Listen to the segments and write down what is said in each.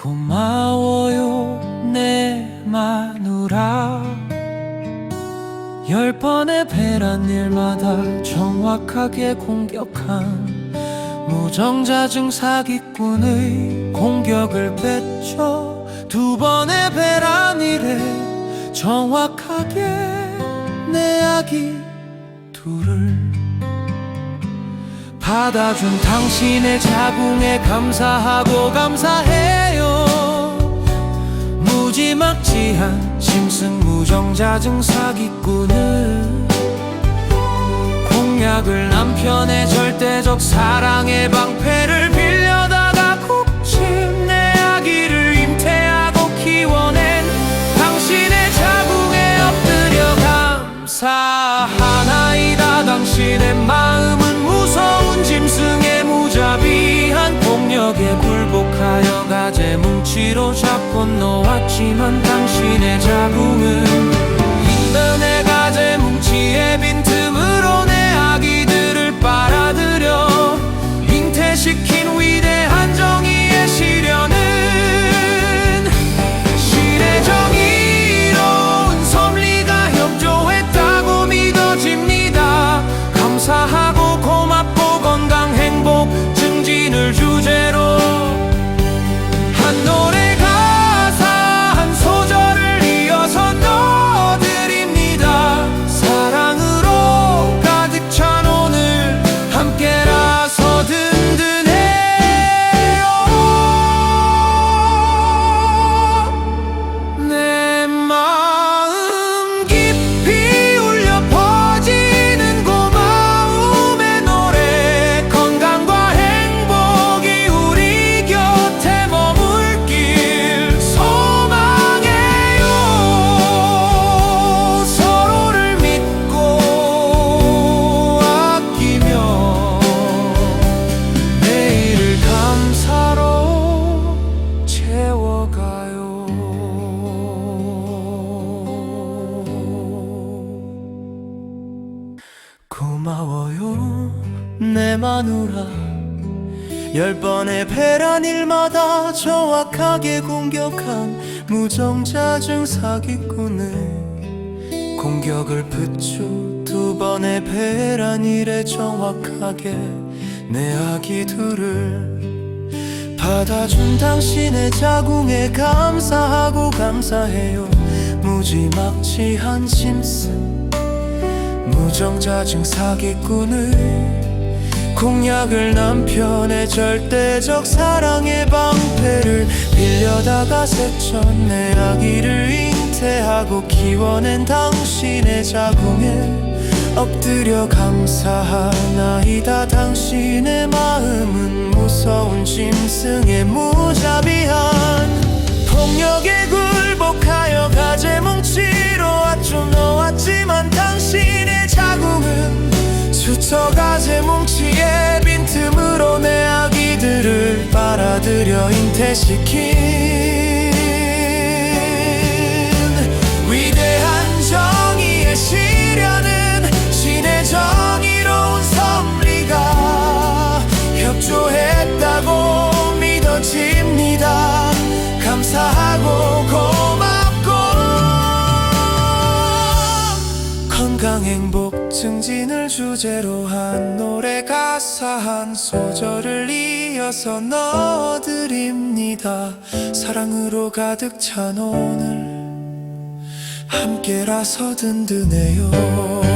고마워요 내 마누라. 열 번의 배란 일마다 정확하게 공격한 무정자증 사기꾼의 공격을 뺐죠. 두 번의 배란 일에 정확하게 내 아기 둘을 받아준 당신의 자궁에 감사하고 감사해요. 무지막지한 심슨 무정자증 사기꾼은 공약을 남편의 절대적 사랑의 방패를 잡고 놓았지만 당신의 자 내 마누라. 열 번의 배란 일마다 정확하게 공격한 무정자증 사기꾼을 공격을 붙죠 두 번의 배란 일에 정확하게 내 아기 둘을 받아준 당신의 자궁에 감사하고 감사해요. 무지막지한 심슨 무정자증 사기꾼을 공약을 남편의 절대적 사랑의 방패를 빌려다가 세천 내 아기를 잉태하고 키워낸 당신의 자궁에 엎드려 감사하나이다. 당신의 마음은 무서운 짐승의 무자비한 폭력에 굴복하여 가재 뭉치로 왔죠 놓았지만 당신의 자궁은 수터 가재 뭉치 들여 잉태시킨 위대한 정의의 시련은 신의 정의로운 섭리가 협조했다고 믿어집니다. 감사하고 고맙고 건강 행복 증진을 주제로 한 노래 가사 한 소절을 이어서 넣어드립니다. 사랑으로 가득 찬 오늘 함께라서 든든해요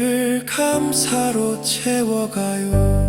우리를 감사로 채워가요.